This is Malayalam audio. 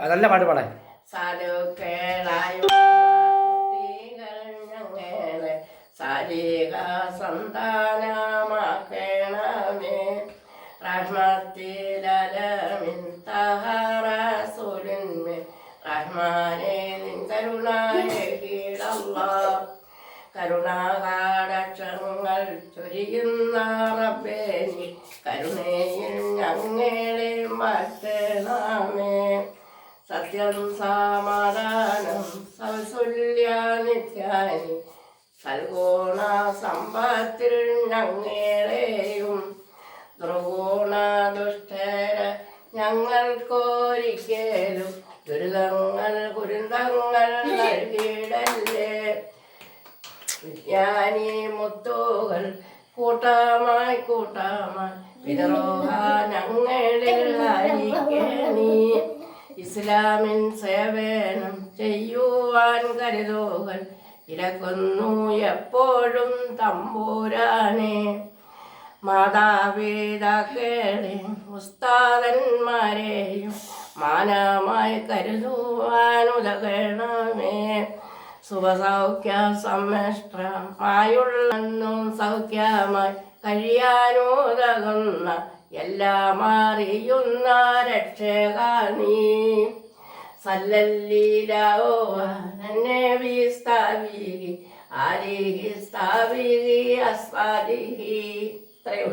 നല്ല പാട്ട് പാടാൻ. സാരിക സന്താനമാക്കണമേ. കരുണായകീടല്ല കരുണാകാടക്ഷങ്ങൾ ചൊരിയുന്ന റബ്ബേ നീ കരുണയിൽ ഞങ്ങളെ മാറ്റണമേ. സത്യം സമാധാനം നിത്യാനി. സൽഗുണ സമ്പത്തിൽ ഞങ്ങളെയും. ദുർഗുണ ദുഷ്ടര ഞങ്ങൾക്കൊരിക്കലും ദുരിതങ്ങൾ കുരുന്തങ്ങൾ നൽകിയിടല്ലേ. വിജ്ഞാനി മുത്തുകൾ കൂട്ടമായി കൂട്ടമായി വിതറോഹ ഞങ്ങളിൽ ഹരിക്കണി ഇസ്ലാമിൻ സേവനം ചെയ്യുവാൻ കരുതോകൾ ഇരക്കുന്നു എപ്പോഴും തമ്പൂരാനെ. മാതാപിതാക്കളെയും ഉസ്താദന്മാരെയും മാനമായി കരുതുവാൻ ഉതകണമേ. സുഖസൗഖ്യ സമ്മിഷ്ടമായുള്ളെന്നും സൗഖ്യമായി കഴിയാനുതകുന്ന എല്ലാം അറിയുന്ന രക്ഷക നീ സല്ലല്ലീലാവോ തന്നെ സ്ഥാപികി ആരിഹി സ്ഥാപികി അസ്വാദിഹി. ഇത്രയേ